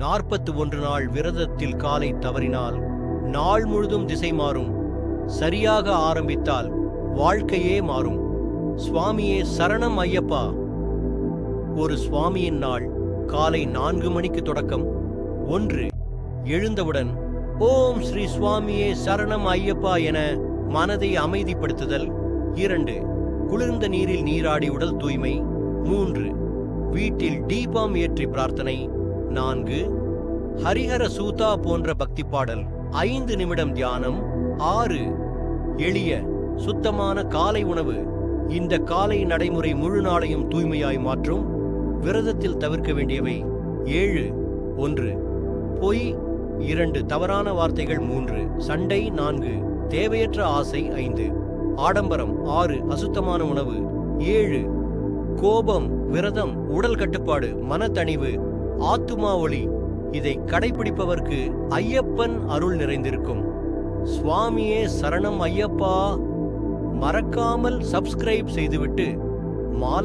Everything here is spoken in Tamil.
நாற்பத்து ஒன்று நாள் விரதத்தில் காலை தவறினால் நாள் முழுதும் திசை மாறும். சரியாக ஆரம்பித்தால் வாழ்க்கையே மாறும். சுவாமியே சரணம் ஐயப்பா. ஒரு சுவாமியின் நாள் காலை நான்கு மணிக்கு தொடக்கம். ஒன்று. எழுந்தவுடன் ஓம் ஸ்ரீ சுவாமியே சரணம் ஐயப்பா என மனதை அமைதிப்படுத்துதல். இரண்டு. குளிர்ந்த நீரில் நீராடி உடல் தூய்மை. மூன்று. வீட்டில் தீபம் ஏற்றி பிரார்த்தனை. நான்கு ஹரிஹர சூதா போன்ற பக்தி பாடல் ஐந்து நிமிடம் தியானம். ஆறு எளிய சுத்தமான காலை உணவு. இந்த காலை நடைமுறை முழு நாளையும் தூய்மையாய் மாற்றும். விரதத்தில் தவிர்க்க வேண்டியவை. ஏழு ஒன்று பொய். இரண்டு தவறான வார்த்தைகள். மூன்று சண்டை. நான்கு தேவையற்ற ஆசை. ஐந்து ஆடம்பரம். ஆறு அசுத்தமான உணவு. ஏழு கோபம் விரதம் உடல் கட்டுப்பாடு மனத்தணிவு. ஆத்துமா ஒளி. இதை கடைபிடிப்பவர்க்கு ஐயப்பன் அருள் நிறைந்திருக்கும். சுவாமியே சரணம் ஐயப்பா. மறக்காமல் சப்ஸ்கிரைப் செய்துவிட்டு மால்